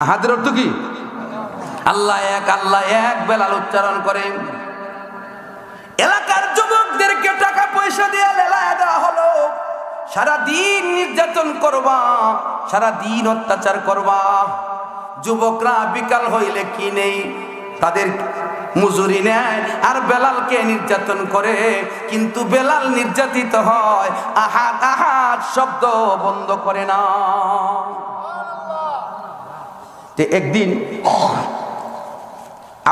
হাতের অর্থ কি? আল্লাহ এক আল্লাহ এক, বেলাল উচ্চারণ করে। এলাকার যুবকদেরকে টাকা পয়সা দিয়ে লেলায় দেওয়া হলো। সারা দিন নির্যাতন করবা সারা দিন অত্যাচার করবা। যুবকরা বিকাল হইলে কি নেই? তাদের মজুরি নেয় আর বেলালকে নির্যাতন করে। কিন্তু বেলাল নির্যাতিত হয় আহাত আহাত শব্দ বন্ধ করে না। যে একদিন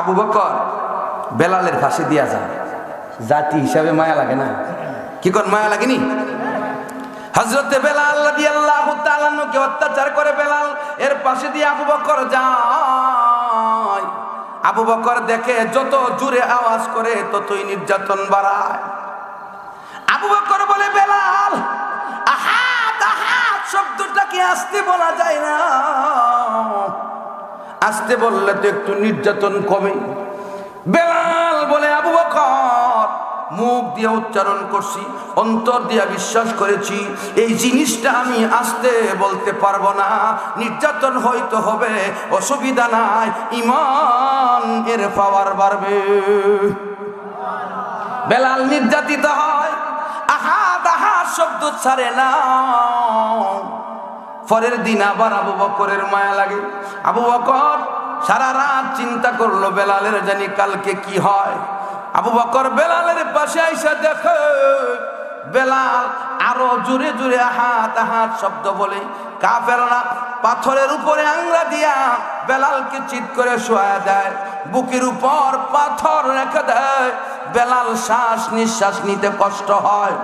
আবু বকর বেলালের ফাঁসি দিয়া যায়। জাতি হিসাবে মায়া লাগে না। কি কর মায়া লাগেনি? হজরতে বেলাল রাদিয়াল্লাহু তাআলাকে অত্যাচার করে বেলাল, এর পাশে দিয়ে আবু বকর যায়। আবু বকর দেখে যত জোরে আওয়াজ করে ততই নির্যাতন বাড়ায়। আবু বকর বলে, বেলাল আহাত আহাত শব্দটা কি আসতে বলা যায় না? আসতে বললে তো একটু নির্যাতন কমে। বেলাল বলে, আবু বকর, মুখ দিয়ে উচ্চারণ করছি, অন্তর দিয়ে বিশ্বাস করেছি, এই জিনিসটা আমি আসতে বলতে পারব না। নির্যাতন হয়তো হবে, অসুবিধা নাই, ইমান এর পাওয়ার বাড়বে। বেলাল নির্যাতিত হয়। আহা আহাত শব্দ ছাড়ে না। পরের দিন আবার আবু বকরের মায়া লাগে। আবু বকর সারা রাত চিন্তা করল, বেলালের জানি কালকে কি হয়। আবু বকর বেলালের পাশে আইসা দেখে, বেলাল আরও জোরে জোরে হাত হাত শব্দ বলে কাফেররা পাথরের উপরে আংরা দিয়া বেলালকে চিৎ করে শোয়া দেয়, বুকের উপর পাথর রেখে দেয়। বেলাল শ্বাস নিঃশ্বাস নিতে কষ্ট হয়।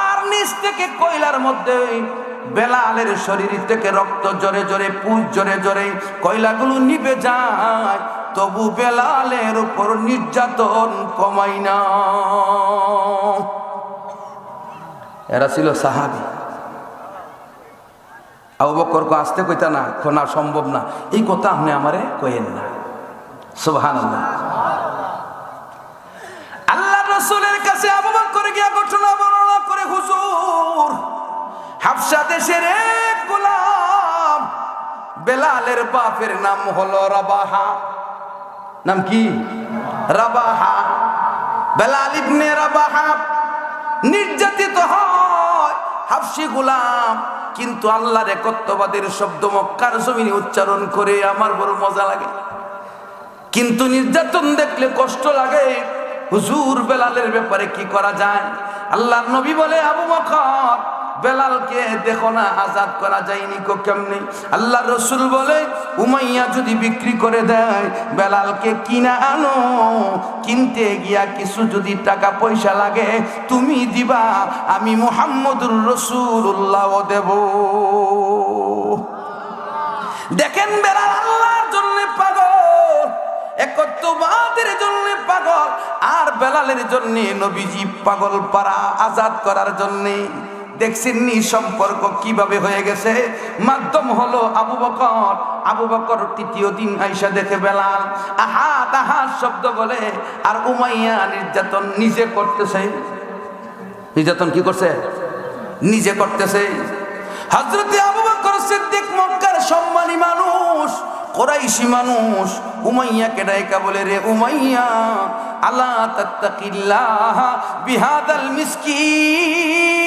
আর নিচ থেকে কয়লার মধ্যে বেলালের শরীর থেকে রক্ত জোরে জোরে, পুজ জোরে জোরে কয়লাগুলো নিবে যায়, তবু বেলালের উপর নির্যাতন কমাই না। এরা ছিল সাহাবি। আবু বকরকে আসতে কইতা না খোনা সম্ভব না। এই কথা আপনি আমারে কইেন না। সুবহান হাফসা দেশের এক গোলাম। বেলালের বাপের নাম হলো রাবাহা। নাম কি? রাবাহা। বেলাল ইবনে রাবাহা নির্যাতিত হয়, হাফসি গোলাম। কিন্তু আল্লাহর একত্ববাদের শব্দ মক্কার জমিনে উচ্চারণ করে আমার বড় মজা লাগে। কিন্তু নির্যাতন দেখলে কষ্ট লাগে। হুজুর বেলালের ব্যাপারে কি করা যায়? আল্লাহ নবী বলে, আবু বকর বেলালকে দেখো না, আজাদ করা যায়নি কো কেমনি? আল্লাহ রসুল বলে, উমাইয়া যদি বিক্রি করে দেয়, বেলালকে কিনা আনো। কিনতে গিয়া কিছু যদি টাকা পয়সা লাগে, তুমি দিবা, আমি মুহাম্মদুর রসুল্লাহ দেব। দেখেন বেলাল আল্লাহর জন্য পাগল, একত্ববাদের জন্য পাগল, আর বেলালের জন্য নবীজি পাগল পারা, আজাদ করার জন্যে। দেখছেন নি সম্পর্ক কীভাবে হয়ে গেছে? মাধ্যম হলো আবু বকর। আবু বকর তৃতীয় দিন আইসা দেখে বেলাল, আহা আহাত শব্দ বলে, আর উমাইয়া নির্যাতন নিজে করতেছে? নির্যাতন কি করছে? নিজে করতেছে। হজরতে আবু বকর সিদ্দিক মক্কার সম্মানী মানুষ, কোরাইশি মানুষ, উমাইয়াকে ডাইকা বলে, রে উমাইয়া আল্লাহ তাত্তাকিল্লাহ বিহাদাল মিসকিন?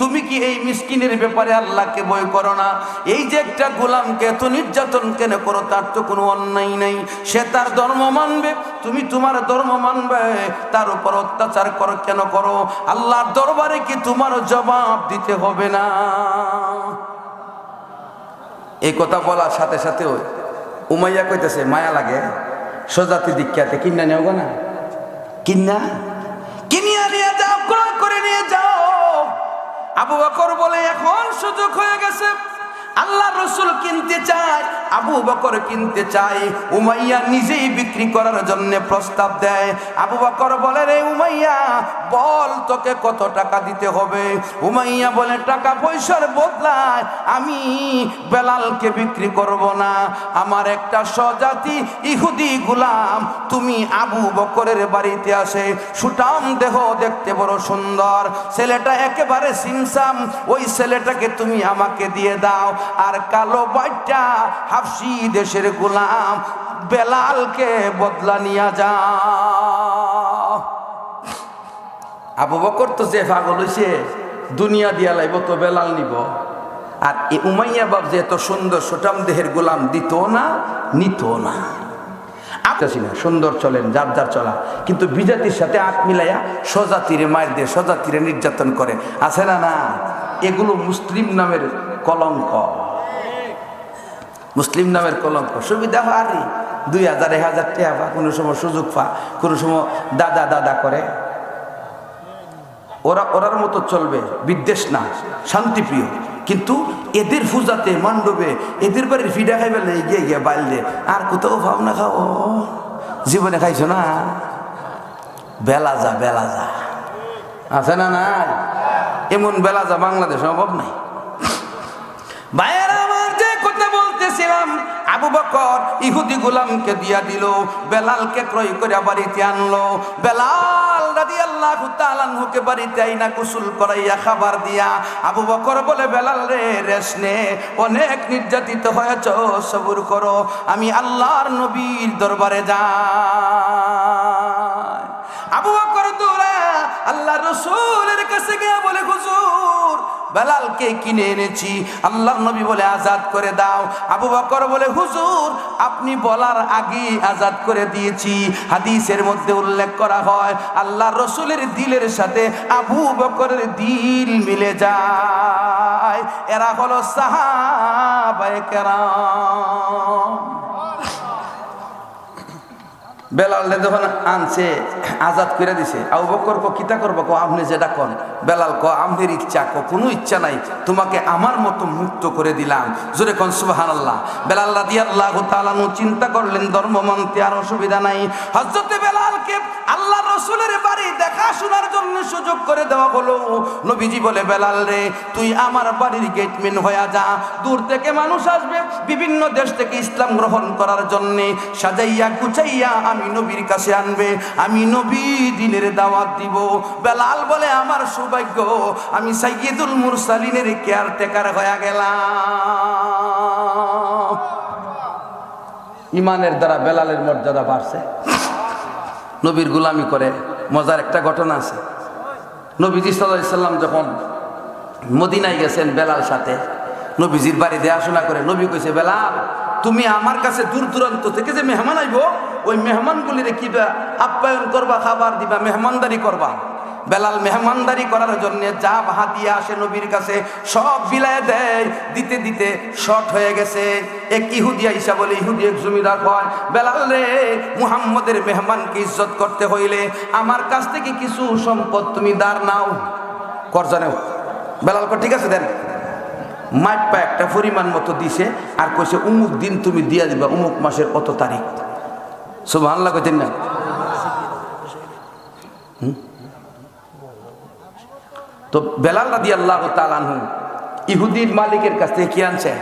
তুমি কি এই মিসকিনের ব্যাপারে আল্লাহকে বই করো না? এই যে একটা গোলামকে এত নির্যাতন কেন করো, তার তো কোনো অন্যায় নেই। সে তার ধর্ম মানবে, তুমি তোমার ধর্ম মানবে, তার উপর অত্যাচার করো কেন করো? আল্লাহর দরবারে কি তোমার জবাব দিতে হবে না? এই কথা বলার সাথে সাথে ওই উমাইয়া কইতেছে, মায়া লাগে সোজাতি দীক্ষাতে কিনা নেও গো না? কিনা আবু বকর বলে এখন সুযোগ হয়ে গেছে। আল্লাহ রসুল কিনতে চায় আবু বকর কিনতে চায়, উমাইয়া নিজেই বিক্রি করার জন্য প্রস্তাব দেয়। আবু বকর বলে, রে উমাইয়া, বল তোকে কত টাকা দিতে হবে? উমাইয়া বলে, টাকা পয়সার বদলায় আমি বেলালকে বিক্রি করব না। আমার একটা স্বজাতি ইহুদি গুলাম, তুমি আবু বকরের বাড়িতে আসে সুটাম দেহ দেখতে বড় সুন্দর। ছেলেটা একেবারে সিমসাম, ওই ছেলেটাকে তুমি আমাকে দিয়ে দাও। আর কালো বাইটা হাফসি দেশের গোলাম বেলালকে বদলা নিয়ে যা। আবু বকর তো যে পাগল হইছে, দুনিয়া দিয়া লাইব তো বেলাল নিব। আর এ উমাইয়া বাব যে এত সুন্দর সোটাম দেহের গোলাম দিত না নিত না। আপনি না, সুন্দর চলেন, যার যার চলা। কিন্তু বিজাতির সাথে আট মিলাইয়া স্বজাতিরে মায়ের দিয়ে, স্বজাতিরে নির্যাতন করে। আছে না না? এগুলো মুসলিম নামের কলঙ্ক। মুসলিম নামের কলঙ্ক সুবিধা হারি দুই হাজার, এক হাজার টাকা পা, কোনো সময় সুযোগ পা, কোনো সময় দাদা দাদা করে। ওরা, ওরার মতো চলবে, বিদ্বেষ না, শান্তিপ্রিয়। কিন্তু এদের পূজাতে, মণ্ডপে, এদের বাড়ির ফিডা খাইবে না এগিয়ে গিয়ে বাইল আর কোথাও ভাব না খাও। জীবনে খাইছো না? বেলা যা বেলা যা। আছে না নাই? এমন বেলা যা, বাংলাদেশ অভাব নাই। কথা বলতেছিলাম আবু বকর ইহুদি গোলামকে দিয়া দিল, বেলালকে ক্রয় করে বাড়িতে আনলো। বেলাল রাদিয়াল্লাহু তাআলা হুকে বাড়িতে আইনা গোসল করাইয়া খাবার দিয়া আবু বকর বলে, বেলাল রে রেস নে, অনেক নির্যাতিত হয়েছ, সবুর করো, আমি আল্লাহর নবীর দরবারে যা আবু বকর দৌড়া আল্লাহ রসুলের কাছে গিয়ে বেলালকে কিনে এনেছি। আল্লাহ নবী বলে, আজাদ করে দাও। আবু বকর বলে, হুজুর, আপনি বলার আগে আজাদ করে দিয়েছি। হাদিসের মধ্যে উল্লেখ করা হয়, আল্লাহ রসুলের দিলের সাথে আবু বকরের দিল মিলে যায়। এরা হলো সাহাবায়ে কেরাম। বেলাল যখন আনছে, আজাদ করে দিছে, আবু বকর কো, কিতা করব কো, আপনি যেটা কন? বেলাল ক আমনের ইচ্ছা কো, কোনো ইচ্ছা নাই, তোমাকে আমার মতো মুক্ত করে দিলাম। জোরে কন সুবাহান আল্লাহ বেলাল রাদি আল্লাহ তালানু চিন্তা করলেন, ধর্ম মানতে আর অসুবিধা নাই। হজরতে বেলালকে আল্লাহ রসুলের বাড়ি দেখাশোনার জন্য সুযোগ করে দেওয়া হলো। নবীজি বলে, বেলাল রে, তুই আমার বাড়ির গেটম্যান হয়ে যা। দূর থেকে মানুষ আসবে, বিভিন্ন দেশ থেকে ইসলাম গ্রহণ করার জন্যে সাজাইয়া, গুছাইয়া আমি নবীর কাছে আনবে, আমি নবী দিনের দাওয়াত দিব। বেলাল বলে, আমার সৌভাগ্য, আমি সাইয়দুল মুরসালিনের কেয়ারটেকার হয়ে গেলাম। ইমানের দ্বারা বেলালের মর্যাদা বাড়ছে। নবীর গুলামি করে, মজার একটা ঘটনা আছে। নবীজি সাল্লাম যখন মদিনায় গেছেন বেলাল সাথে, নবীজির বাড়ি দেখাশোনা করে, নবী কইছে, বেলাল তুমি আমার কাছে দূর দূরান্ত থেকে যে মেহমান আইব, ওই মেহমানগুলিরে কি আপ্যায়ন করবা, খাবার দিবা, মেহমানদারি করবা? বেলাল মেহমানদারি করার জন্য যা বাহা দিয়ে আসে নবীর কাছে, সব বিলায় দেয়, দিতে দিতে শর্ট হয়ে গেছে। এক ইহুদিয়া ইসা বলে ইহুদি এক জমিদার হয়, বেলাল রে, মুহাম্মদের মেহমানকে ইজ্জত করতে হইলে আমার কাছ থেকে কিছু সম্পদ তুমি দাঁড় নাও, কর্জা নেও। বেলাল কর ঠিক আছে, দেন। মাঠ পা একটা পরিমাণ মতো দিছে, আর কইছে, উমুক দিন তুমি দিয়া দিবা, উমুক মাসের কত তারিখ? সব আল্লাহ কইতেন না? তো বেলাল রাদি আল্লাহ তালানহু ইহুদির মালিকের কাছ থেকে কি আনছে?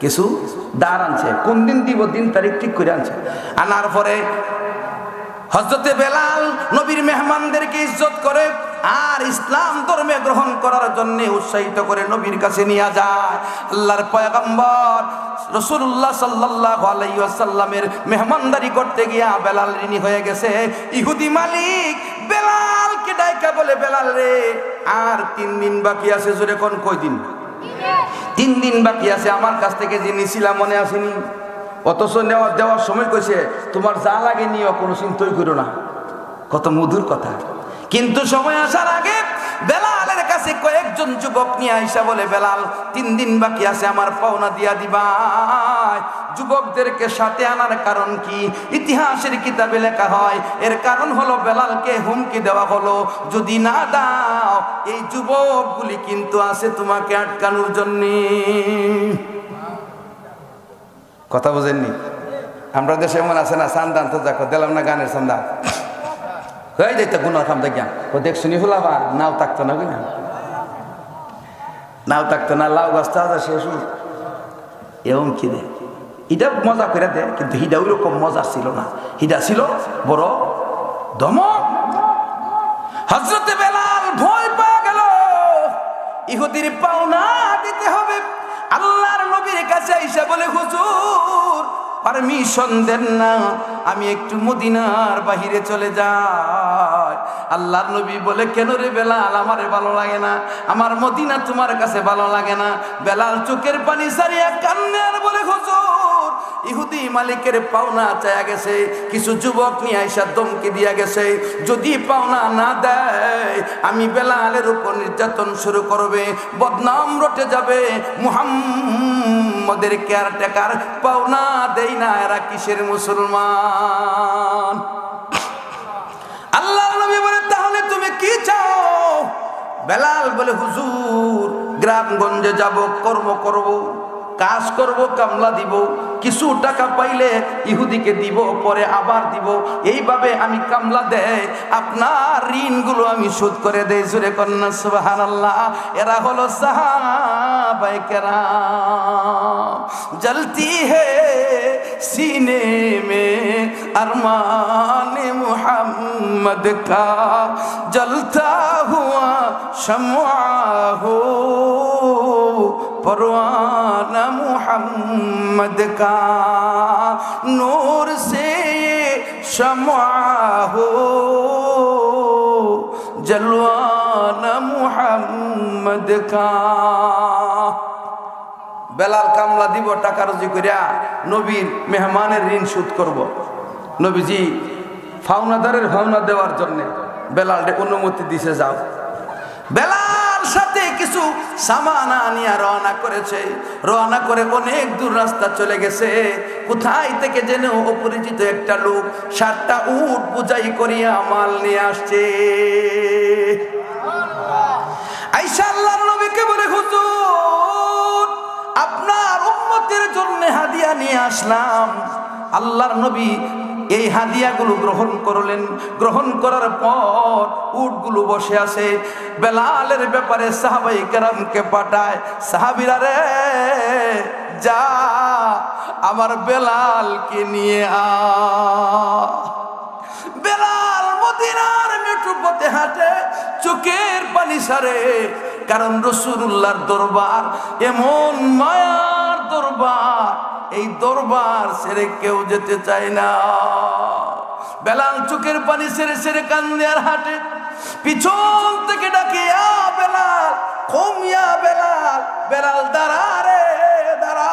কিছু? দাঁড় আনছে। কোন দিন দিব, দিন তারিখ ঠিক করে আনছে। আনার পরে হজরতে বেলাল নবীর মেহমানদেরকে ইজ্জত করে আর ইসলাম ধর্মে গ্রহণ করার জন্য উৎসাহিত করে নবীর কাছে নিয়ে যায়। আল্লাহর পয়গম্বর রসুল্লাহ সাল্লাহ আলাইসাল্লামের মেহমানদারি করতে গিয়া বেলাল ঋণী হয়ে গেছে। ইহুদি মালিক, বেলালকে ডাইকা বলে, বেলাল রে, আর তিন দিন বাকি আছে, জোরে কোন কয় দিন তিন দিন বাকি আছে, আমার কাছ থেকে যে নিছিলাম মনে আসেনি। অথচ নেওয়া দেওয়ার সময় কইছে, তোমার যা লাগে নিও, কোনো চিন্তই করো না। কত মধুর কথা। কিন্তু সময় আসার আগে বেলালের কাছে কয়েকজন যুবক নিয়ে আইসা বলে, বেলাল, তিন দিন বাকি আছে, আমার পাওনা দিয়া দিবা। যুবকদেরকে সাথে আনার কারণ কি? ইতিহাসের কিতাবে লেখা হয়, এর কারণ হলো বেলালকে হুমকি দেওয়া হলো। যদি না দাও, এই যুবকগুলি কিন্তু আছে তোমাকে আটকানোর জন্যে। কথা বোঝেননি? আমরা দেশে এমন আছে না সান্দান তো দেখো, দিলাম না গানের সান্দা। হয়ে যাইতে গুণ খাম দেখিয়া ও দেখ শুনি হলাবা নাও থাকতো না কিনা নাও থাকতো না, লাউ গাছটা আছে শেষ। এরকম কি দে? এটা মজা করে দে, কিন্তু হিডা ওইরকম মজা ছিল না। হিডা ছিল বড় দমক হজরতে বেলাল ভয় পাওয়া গেল। ইহুদির পাওনা দিতে হবে। আল্লাহর নবীর কাছে আইসা বলে, হুজুর পারমিশন দেন না, আমি একটু মদিনার বাহিরে চলে যাই। আল্লাহর নবী বলে, কেন রে বেলাল, আমারে ভালো লাগে না, আমার মদিনা তোমার কাছে ভালো লাগে না। বেলাল চোখের পানি সারিয়া কান্নে আর বলে, হুজুর ইহুদি মালিকের পাওনা চায়া গেছে, কিছু যুবক নিয়ে আইসা দমকে দিয়া গেছে, যদি পাওনা না দেয়, আমি বেলালের উপর নির্যাতন শুরু করবে, বদনাম রটে যাবে, মুহাম্মদের কেয়ারটেকার পাওনা দেই না, এরা কিসের মুসলমান? আল্লাহ নবী বলে, তাহলে তুমি কি চাও? বেলাল বলে, হুজুর, গ্রামগঞ্জে যাব, কর্ম করব। কাজ করব কামলা দিব কিছু টাকা পাইলে ইহুদিকে দিব পরে আবার দিব এইভাবে আমি কামলা দেয় আপনার ঋণগুলো আমি শোধ করে দেই জুরে কন্যা সুবাহান আল্লাহ এরা হলো সাহাবাই কেরাম জলতি হে सीने में अरमान मोहम्मद का जलता हुआ शमा हो پروان محمد کا نور سے شمع ہو جلوان محمد کا বেলাল কামলা দিব টাকা রুজি করিয়া নবীর মেহমানের ঋণ শোধ করব। নবীজি ফাউনাদারের ফাউনা দেওয়ার জন্যে বেলালটা অনুমতি দিছে যাও বেলাল সাথে কিছু সামানা নিয়ে রওনা করেছে। রওনা করে অনেক দূর রাস্তা চলে গেছে। কোথায় থেকে যেন অপরিচিত একটা লোক সাতটা উট বুঝাই করিয়া মাল নিয়ে আসছে। বলে আপনার উম্মতের জন্য হাদিয়া নিয়ে আসলাম। আল্লাহর নবী এই হাদিয়াগুলো গ্রহণ করলেন। গ্রহণ করার পর উটগুলো বসে আছে। বেলালের ব্যাপারে সাহাবাই কেরামকে পাঠায়, সাহাবিরা রে, যা, আমার বেলালকে নিয়ে আ। বেলাল মদিনার মেট্রো পথে হাঁটে, চোখের পানি সারে, কারণ রসুল্লাহর দরবার এমন মায়ার দরবার, এই দরবার সেরে কেউ যেতে চায় না। বেলাল চোখের পানি সেরে সেরে কান্দে আর হাঁটে। পিছন থেকে ডাকে বেলাল কমিয়া বেলাল বেলাল দাঁড়া রে, দাঁড়া।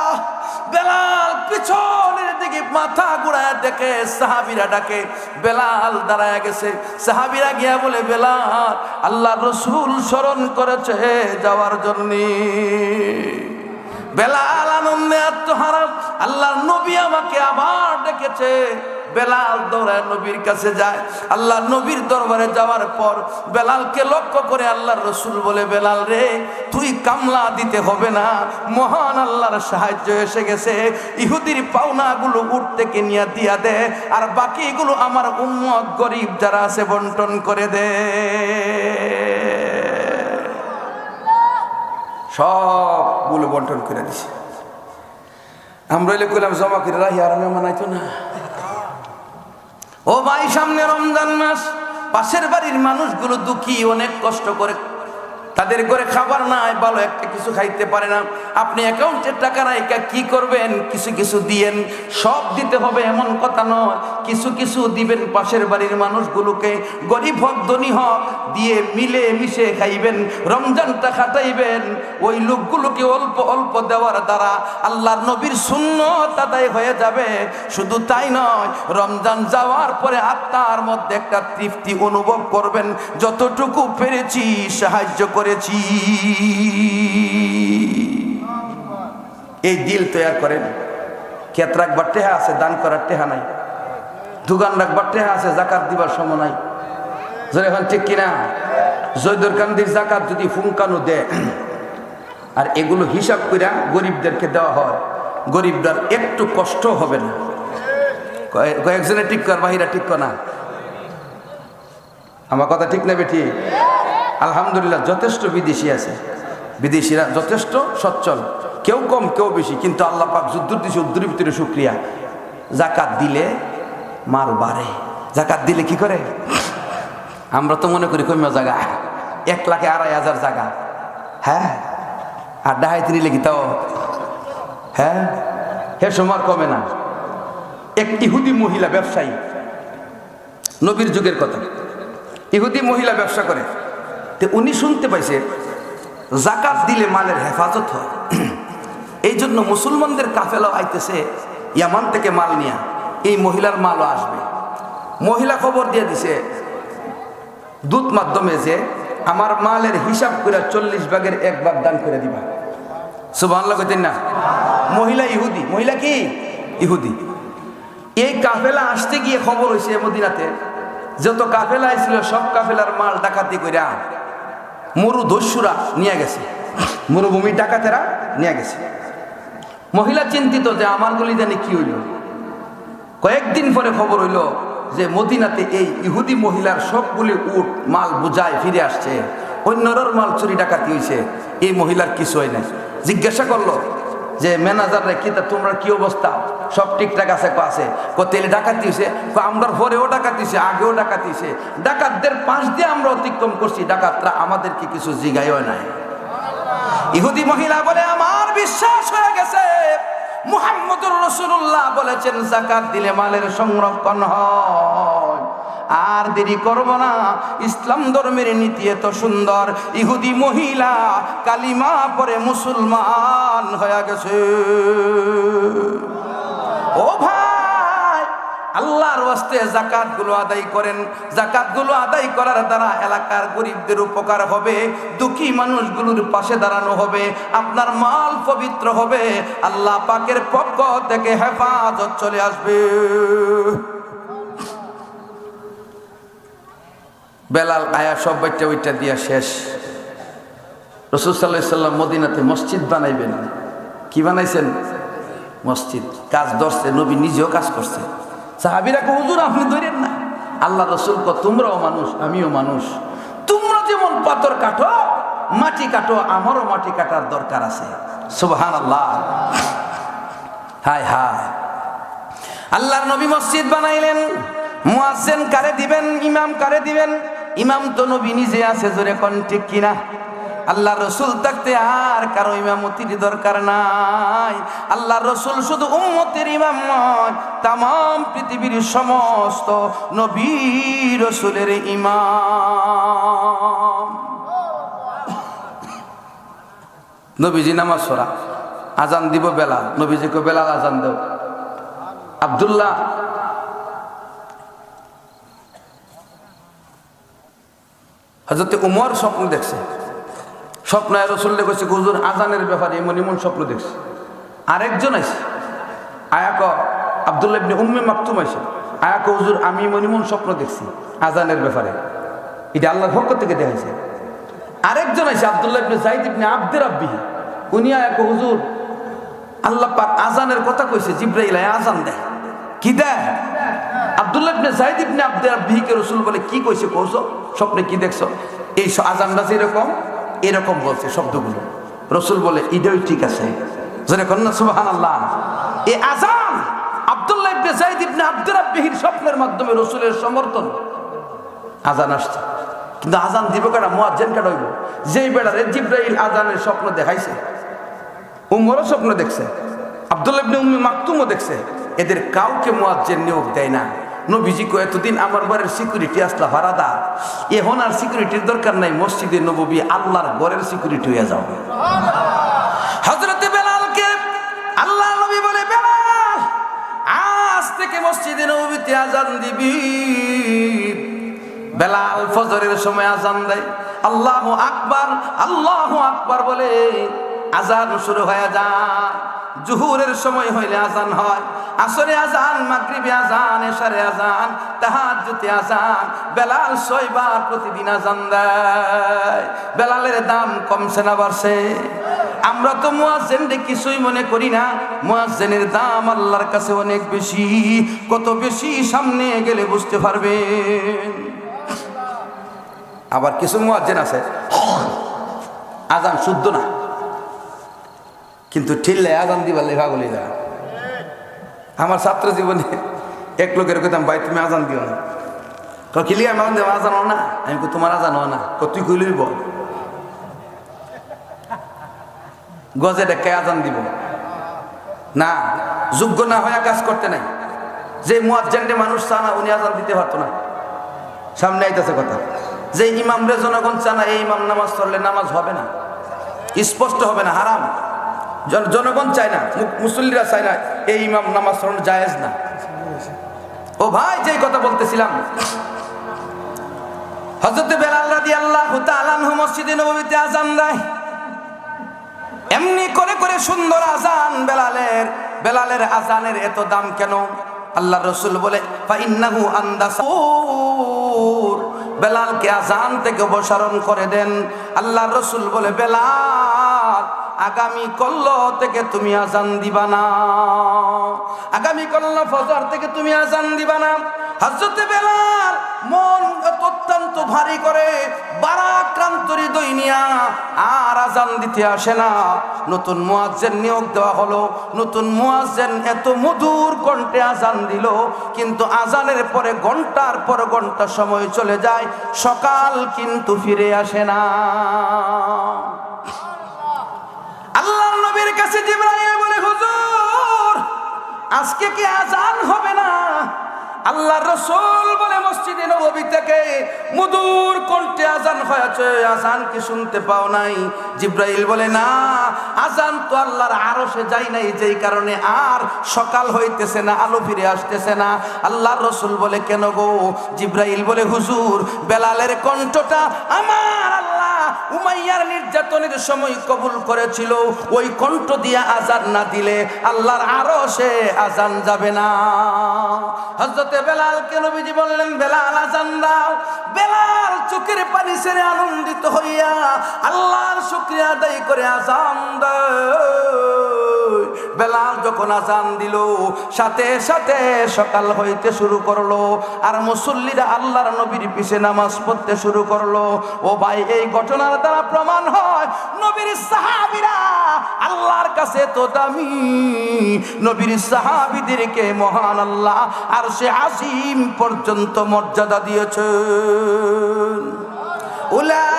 বেলাল পিছনের দিকে মাথা ঘুরায় দেখে, সাহাবিরা ডাকে, বেলাল দাঁড়ায় গেছে। সাহাবিরা গিয়া বলে, বেলাল আল্লাহ রসুল স্মরণ করেছে যাওয়ার জন্যে। বেলাল আনন্দে আত্মহারা আল্লাহ নবী আমাকে আবার ডেকেছে। বেলাল দৌড়ায় নবীর কাছে যায়। আল্লাহ নবীর দরবারে যাওয়ার পর বেলালকে লক্ষ্য করে আল্লাহর রসুল বলে, বেলাল রে, তুই কামলা দিতে হবে না। মহান আল্লাহর সাহায্য এসে গেছে। ইহুদির পাওনাগুলো উঠ থেকে নিয়ে দিয়া দে। আর বাকিগুলো আমার উম্মত গরিব যারা আছে বন্টন করে দে। সবগুলো বন্টন করে দিছে। আমরা এলে কইলাম, জমা করে রাহি আর মানাইতো না। ও ভাই, সামনে রমজান মাস, পাশের বাড়ির মানুষগুলো দুঃখী, অনেক কষ্ট করে তাদের ঘরে খাবার নাই, ভালো একটা কিছু খাইতে পারে না। আপনি অ্যাকাউন্টের টাকা রাইকা কি করবেন? কিছু কিছু দিয়েন। সব দিতে হবে এমন কথা নয়। কিছু কিছু দিবেন পাশের বাড়ির মানুষগুলোকে। গরিব হক, ধনী হক, দিয়ে মিলে মিশে খাইবেন, রমজানটা খাটাইবেন। ওই লোকগুলোকে অল্প অল্প দেওয়ার দ্বারা আল্লাহর নবীর শূন্য আদায় হয়ে যাবে। শুধু তাই নয়, রমজান যাওয়ার পরে আত্মার মধ্যে একটা তৃপ্তি অনুভব করবেন। যতটুকু পেরেছি সাহায্য করেছি। এই দিল তৈরি করেন। ক্ষেত রাখবার টেহা আছে, দান করার টেহা নাই। দোকান রাখবার টেহা আছে, জাকাত দিবার সময় নাই। এখন ঠিক কিনা? জৈদুর কান্দির জাকাত যদি ফুঙ্কানো দেয়। আর এগুলো হিসাব করে গরিবদেরকে দেওয়া হয়। গরিবদার একটু কষ্ট হবে না। কয়ে- কয়েকজনে ঠিক কর, বাহিরা ঠিক কর না। আমার কথা ঠিক না বেটি আলহামদুলিল্লাহ, যথেষ্ট বিদেশি আছে। বিদেশিরা যথেষ্ট সচ্ছল। কেউ কম, কেউ বেশি, কিন্তু আল্লাহ পাক যুদ্ধর দিছে উদ্দুর শুক্রিয়া। জাকাত দিলে মাল বাড়ে। জাকাত দিলে কি করে? আমরা তো মনে করি কমিয়া জায়গা এক লাখে আড়াই হাজার জায়গা হ্যাঁ? আর ডাহাইতে নিলে কি তাও। হ্যাঁ? হে সময় কমে না। এক ইহুদি মহিলা ব্যবসায়ী। নবীর যুগের কথা। ইহুদি মহিলা ব্যবসা করে। তো উনি শুনতে পাইছে, জাকাত দিলে মালের হেফাজত হয়। এই জন্য মুসলমানদের কাফেলাও আইতেছে, ইয়ামান থেকে মাল নিয়া, এই মহিলার মালও আসবে। মহিলা খবর দিয়ে দিছে, দূত মাধ্যমে যে আমার মালের হিসাব করে চল্লিশ ভাগের এক ভাগ দান করে দিবা। কইতেন না? মহিলা ইহুদি, মহিলা কি? ইহুদি। এই কাফেলা আসতে গিয়ে খবর হয়েছে মদিনাতে, যত কাফেলা আইছিল সব কাফেলার মাল ডাকাতি কইরা মরু দস্যুরা নিয়ে গেছে। মরুভূমির ডাকাতেরা নিয়ে গেছে। মহিলা চিন্তিত যে আমার গুলি জানি কি হইল। কয়েকদিন পরে খবর হইল যে মদিনাতে এই ইহুদি মহিলার সবগুলি উঠ মাল বুঝায় ফিরে আসছে। অন্যর মাল চুরি ডাকাতি হয়েছে এই মহিলার কিছু হয় না জিজ্ঞাসা করল যে ম্যানেজার রে কি, তা তোমরা কি অবস্থা? সব ঠিকঠাক আছে, কো আছে। কো তেলে ডাকাতি হয়েছে কো আমরার পরেও ডাকাতি হয়েছে আগেও ডাকাতি হয়েছে ডাকাতদের পাশ দিয়ে আমরা অতিক্রম করছি, ডাকাতরা আমাদেরকে কিছু জিগাইও নাই। ইহুদি মহিলা বলে, আমার বিশ্বাস হয়ে গেছে। মুহাম্মদুর রসুল্লাহ বলেছেন, জাকাত দিলে মালের সংরক্ষণ হয়। আর দেরি করব না। ইসলাম ধর্মের নীতি এত সুন্দর। ইহুদি মহিলা কালিমা পরে মুসলমান হয়ে গেছে। ও ভাই, আল্লাহর ওয়াস্তে জাকাতগুলো আদায় করেন। জাকাতগুলো আদায় করার দ্বারা এলাকার গরিবদের উপকার হবে, দুঃখী মানুষগুলোর পাশে দাঁড়ানো হবে, আপনার মাল পবিত্র হবে। আল্লাহ পাকের পক্ষ থেকে হেফাজত চলে আসবে। বেলাল আয়া সব বাইটা ওইটা দিয়া শেষ। রসুল সাল্লাহ সাল্লাম মদিনাতে মসজিদ বানাইবেন। কি বানাইছেন? মসজিদ। কাজ ধরছে, নবী নিজেও কাজ করছে। সাহাবিরা হুজুর, আপনি ধরেন না। আল্লাহ রসুল কো তোমরাও মানুষ, আমিও মানুষ। তোমরা যেমন পাথর কাটো, মাটি কাটো, আমারও মাটি কাটার দরকার আছে। সুবহান আল্লাহ হায় হায়। আল্লাহর নবী মসজিদ বানাইলেন। মুয়াজ্জিন কারে দিবেন? ইমাম কারে দিবেন? ইমাম তো নবী নিজে আছে জোরে কোন ঠিক কিনা? আল্লাহ রসুল থাকতে আর কারও ইমামতির দরকার নাই। আল্লাহ রসুল শুধু উম্মতের ইমাম নয় তাম পৃথিবীর সমস্ত নবী রসুলের ইমাম। নবীজি নামাজ সরা আজান দিব বেলা, নবীজিকে বেলা আজান দেও। আবদুল্লাহ হজরত উমর স্বপ্ন দেখছে। স্বপ্ন রসুল দেখছে হুজুর, আজানের ব্যাপারে এমন এমন স্বপ্ন দেখছে। আরেকজন আছে আয়াক আবদুল্লাহ ইবনে উম্মে মাকতুম আছে আয়াক হুজুর, আমি এমন এমন স্বপ্ন দেখছি আজানের ব্যাপারে। এটা আল্লাহর পক্ষ থেকে দেখাইছে। আরেকজন আছে আবদুল্লাহ ইবনে জাইদ ইবনে আব্দের আব্বি উনি আয়াক হুজুর, আল্লাহ পাক আজানের কথা কইছে, জিব্রাইল আজান দেয়। কি দেয়? আব্দুল্লাহ ইবনে জাইদ ইবনে আব্দুল রাব্বিকে রাসূল বলে, কি কইছে কইছো স্বপ্নে কি দেখছ? এই আজানটা যেরকম, এরকম বলছে শব্দগুলো। রসুল বলে ইডই ঠিক আছে। আজান আব্দুল্লাহ রাব্বিহির স্বপ্নের মাধ্যমে রসুলের সমর্থন। আজান কিন্তু আজান আজানের স্বপ্ন দেখাইছে স্বপ্ন দেখছে মাকতুমও দেখছে, এদের কাউকে মুয়াজ্জিন নিয়োগ দেয় না। নবীজি কো এতদিন আমার বাড়ির সিকিউরিটি আসলা, ভাড়াদা। এখন আর সিকিউরিটির দরকার নাই, মসজিদে নবী আল্লাহর ঘরের সিকিউরিটি হয়ে যাও। বেলালকে আল্লাহ নবী বলে আজান দিবি। সময় আজান আল্লাহ আকবার আল্লাহ আকবার বলে আজান শুরু হয়ে যায় জুহুরের সময় হইলে আজান হয়। আসরে আজান মাগরিবে আজান এশারে আজান তাহাজ্জুতে আজান বেলাল ছয়বার প্রতিদিন আজান দেয়। বেলালের দাম কমছে না বাড়ছে। আমরা তো মুয়াজ্জেনরে কিছুই মনে করি না। মুয়াজ্জেনের দাম আল্লাহর কাছে অনেক বেশি। কত বেশি সামনে গেলে বুঝতে পারবেন। আবার কিছু মুয়াজ্জেন আছে। আজান শুদ্ধ না। কিন্তু ঠিল্লে আজান দিবার লেখা বলি না। আমার ছাত্র জীবনে এক লোকের কইতাম ভাই তুমি আজান দিও না। কিলি আমি দেবো? আজান না? আমি তোমার আজান হও না। কই, তুই কইলই বল গজে ডেকে আজান দিব। না যোগ্য না হয়ে কাজ করতে নাই। যে মুয়াজ্জেন্ডে মানুষ চানা উনি আজান দিতে পারতো না। সামনে আইতেছে কথা। যে ইমামরে জনগণ চানা এই ইমাম নামাজ পড়লে নামাজ হবে না। স্পষ্ট হবে না হারাম। জনগণ চায় না মুসল্লিরা চায় না, এই ইমাম নামাজ পড়ানো জায়েজ না। ও ভাই, যেই কথা বলতেছিলাম। হজরত বেলাল রাদি আল্লাহ তালানহু মসজিদে নবীতে আজান দেয়। এমনি করে করে সুন্দর আজান বেলালের বেলালের আজানের এত দাম কেন? আল্লাহ রসুল বলে ফাইন্নাহু আন্দাসুর বেলালকে আজান থেকে অপসারণ করে দেন। আল্লাহ রসুল বলে, বেলাল আগামী কল্ল থেকে তুমি আজান দিবা না। আগামী কল্ল ফজর থেকে তুমি আজান দিবা না। হজরতে বেলাল মন অত্যন্ত ভারী করে বারাক্রান্ত হৃদয় নিয়া আর আজান দিতে আসে না। নতুন মুয়াজ্জেন নিয়োগ দেওয়া হলো। নতুন মুয়াজ্জেন এত মধুর কণ্ঠে আজান দিল, কিন্তু আজানের পরে ঘণ্টার পর ঘণ্টা সময় চলে যায়, সকাল কিন্তু ফিরে আসে না। কাছে জিব্রাইল বলে হুজুর আজকে কি আজান হবে না? আল্লাহ রসুল বলে মসজিদে নবী থেকে মধুর কণ্ঠে আজান হয়েছে। আজান কি শুনতে পাও নাই? জিব্রাইল বলে, না আজান তো আল্লাহর আরও সে যাই নাই, যেই কারণে আর সকাল হইতেছে না, আলো ফিরে আসতেছে না। আল্লাহর রসুল বলে, কেন গো? জিব্রাইল বলে, হুজুর, বেলালের কণ্ঠটা আমার আল্লাহ উমাইয়ার নির্যাতনের সময় কবুল করেছিল। ওই কণ্ঠ দিয়ে আজান না দিলে আল্লাহর আরও সে আজান যাবে না। হজরতে বেলাল কেন বিজি বললেন, বেলাল, আজান দাও। বেলাল চোখের পানি সেরে আনন্দিত হইয়া আল্লাহর শুক্রিয়া আদায় করে আজান দেয়। বেলাল যখন আজান দিল, সাথে সাথে সকাল হইতে শুরু করল। আর মুসল্লিরা আল্লাহর নবীর পিছে নামাজ পড়তে শুরু করল। ও ভাই, এই ঘটনার দ্বারা প্রমাণ হয়, নবীর সাহাবিরা আল্লাহর কাছে তো দামি। নবীর সাহাবিদেরকে মহান আল্লাহ আর সে আসিম পর্যন্ত মর্যাদা দিয়েছেন। উলা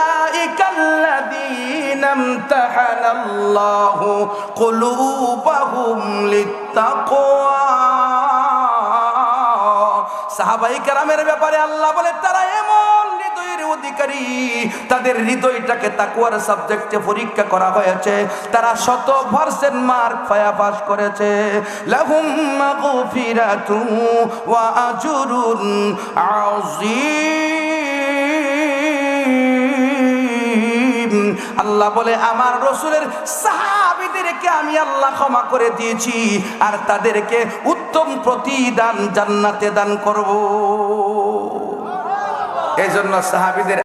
امتحن الله قلوبهم للتقوى সাহাবাই কেরামের ব্যাপারে আল্লাহ বলে তারা এমন হৃদয়ের অধিকারী তাদের হৃদয়টাকে তাকুয়ার সাবজেক্টে পরীক্ষা করা হয়েছে তারা শত পার্সেন্ট মার্ক পায়া পাস করেছে লাহুম মাগফিরাতু ওয়া আজরুন আযীম আল্লাহ বলে, আমার রসুলের সাহাবিদেরকে আমি আল্লাহ ক্ষমা করে দিয়েছি আর তাদেরকে উত্তম প্রতিদান জান্নাতে দান করব। এই জন্য সাহাবিদের